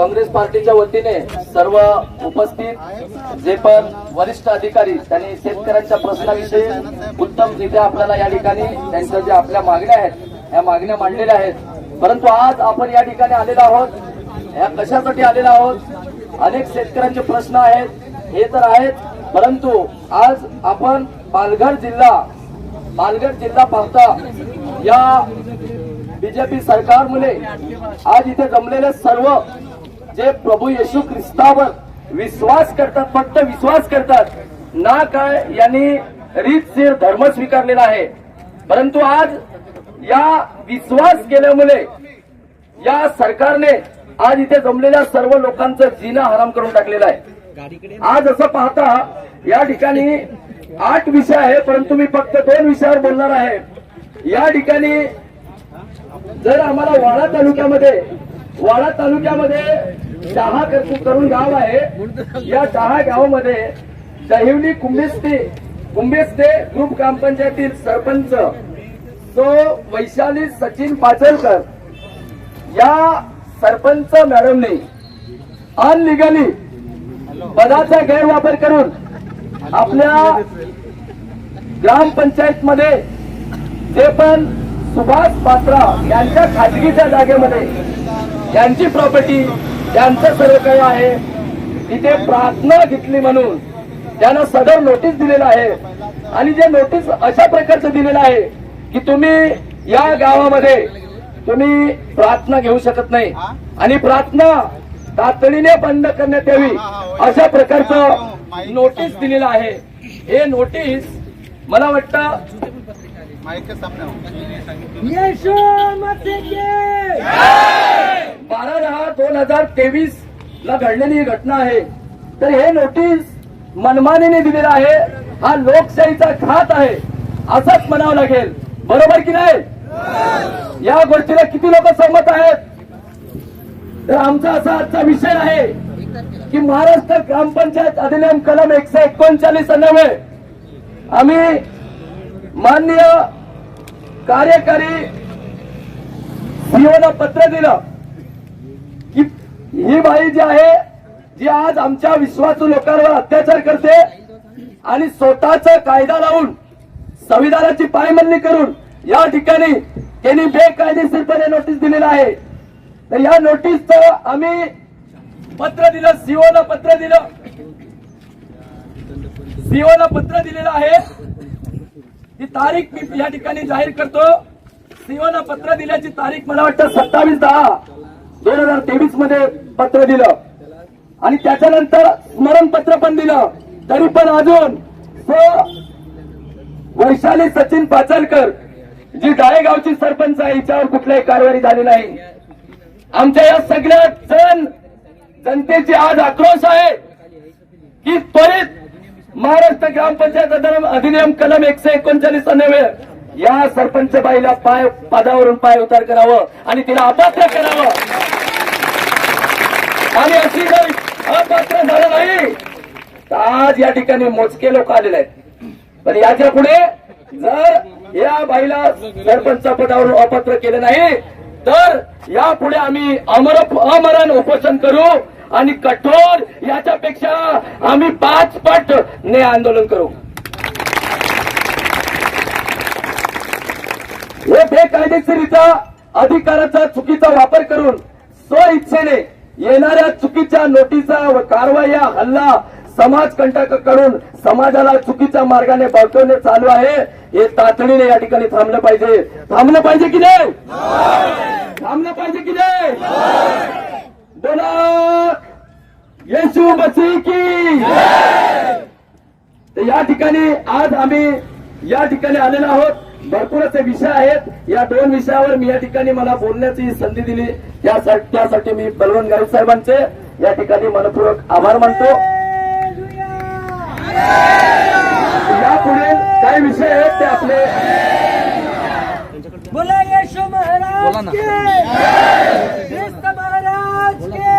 काँग्रेस पार्टीच्या वतीने सर्व उपस्थित जे पण वरिष्ठ अधिकारी त्यांनी शेतकऱ्यांच्या प्रश्नाविषयी उत्तमरित्या आपल्याला या ठिकाणी त्यांच्या ज्या आपल्या मागण्या आहेत या मागण्या मांडलेल्या आहेत. परंतु आज आपण या ठिकाणी आलेलो आहोत या कशासाठी आलेलो आहोत? अनेक शेतकऱ्यांचे प्रश्न आहेत हे तर आहेत परंतु आज आपण पालघर जिल्हा पालघर जिल्हा पाहता या बीजेपी सरकारमुळे आज इथे जमलेले सर्व जे प्रभू येशू ख्रिस्तावर विश्वास करतात फक्त विश्वास करतात ना काय यांनी रीतशीर धर्म स्वीकारलेला आहे. परंतु आज या विश्वास केल्यामुळे या सरकारने आज इथे जमलेल्या सर्व लोकांचं जिना हराम करून टाकलेलं आहे. आज असं पाहता या ठिकाणी आठ विषय आहे परंतु मी फक्त दोन विषयावर बोलणार आहे. या ठिकाणी जर आम्हाला वाडा तालुक्यामध्ये वाडा तालुक्यामध्ये दहा कर- करून गाव आहे. या चहा गावामध्ये दहिवली कुंभेस्ते कुंभेस्ते ग्रुप ग्रामपंचायतील सरपंच तो वैशाली सचिन पाचलकर. या सरपंच मॅडमने अनलिगली पदाचा गैरवापर करून आपल्या ग्रामपंचायत मध्ये जे पण सुभाष पात्रा यांच्या खाजगीच्या जागेमध्ये यांची प्रॉपर्टी त्यांचं सर्व काही आहे तिथे प्रार्थना घेतली म्हणून त्यांना सदर नोटीस दिलेलं आहे आणि जे नोटीस अशा प्रकारचं दिलेलं आहे की तुम्ही या गावामध्ये तुम्ही प्रार्थना घेऊ शकत नाही. आणि प्रार्थना तातडीने बंद करण्यात यावी अशा प्रकारचं नोटीस दिलेलं आहे. हे नोटीस मला वाटतं बारा दहा दोन हजार तेवीस ला घडलेली ही घटना आहे. तर हे नोटीस मनमानीने दिलेलं आहे. हा लोकशाहीचा घात आहे. असंच म्हणावं लागेल. बरोबर की नाही? या गोष्टीला किती लोक सहमत आहेत? तर आमचा असा आजचा विषय आहे की महाराष्ट्र ग्रामपंचायत अधिनियम कलम एकशे एकोणचाळीस अन्वये आम्ही माननीय कार्यकारी सीओला पत्र दिलं की ही बाई जी आहे जी आज आमच्या विश्वासू लोकांवर अत्याचार करते आणि स्वतःच कायदा लावून संविधानाची पायमल्ली करून या ठिकाणी त्यांनी बेकायदेशीरपणे नोटीस दिलेलं आहे. तर या नोटीसचं आम्ही पत्र दिलं सीओला पत्र दिलं. सीओला पत्र दिलेलं आहे. ही तारीख मी या ठिकाणी जाहीर करतो सीओला पत्र दिल्याची तारीख मला वाटतं सत्तावीस दहा दोन हजार तेवीसमध्ये पत्र दिलं. आणि त्याच्यानंतर स्मरणपत्र पण दिलं. तरी पण अजून तो वैशाली सचिन पाचलकर जी डाळेगावची सरपंच आहे हिच्यावर कुठल्याही कारवाई झाली नाही. आमच्या या सगळ्या जण जनतेची आज आक्रोश आहे की त्वरित महाराष्ट्र ग्रामपंचायत अधिनियम- अधिनियम कलम एकशे एकोणचाळीस अन्वय या सरपंच बाईला पाय पदावरून पाय उतार करावं आणि तिला अपात्र करावं. आणि अशी जर अपात्र झालं नाही तर आज या ठिकाणी मोजके लोक आलेले आहेत. पण याच्यापुढे जर या बाईला सरपंच पदावरून अपात्र केलं नाही तर यापुढे आम्ही अमर अमरण उपोषण करू आणि कठोर याच्यापेक्षा आम्ही पाच पट ने आंदोलन करू. हे बेकायदेशीरित्या अधिकाराचा चुकीचा वापर करून स्व इच्छेने येणाऱ्या चुकीच्या नोटीसा व कारवाया हल्ला समाज कंटकाकडून समाजाला चुकीच्या मार्गाने बळकवणे चालू आहे हे तातडीने या ठिकाणी थांबलं पाहिजे. थांबलं पाहिजे की नाही थांबलं पाहिजे की नाही बोला येशू मसीह की तर या ठिकाणी आज आम्ही या ठिकाणी आलेलो आहोत. भरपूर असे विषय आहेत. या दोन विषयावर मी या ठिकाणी मला बोलण्याची संधी दिली. त्यासाठी त्यासाठी मी बलवंत गावित साहेबांचे या ठिकाणी मनपूर्वक आभार मानतो. यापुढे काही विषय आहेत ते आपले बोला येशू महाराज के ख्रिस्त महाराज के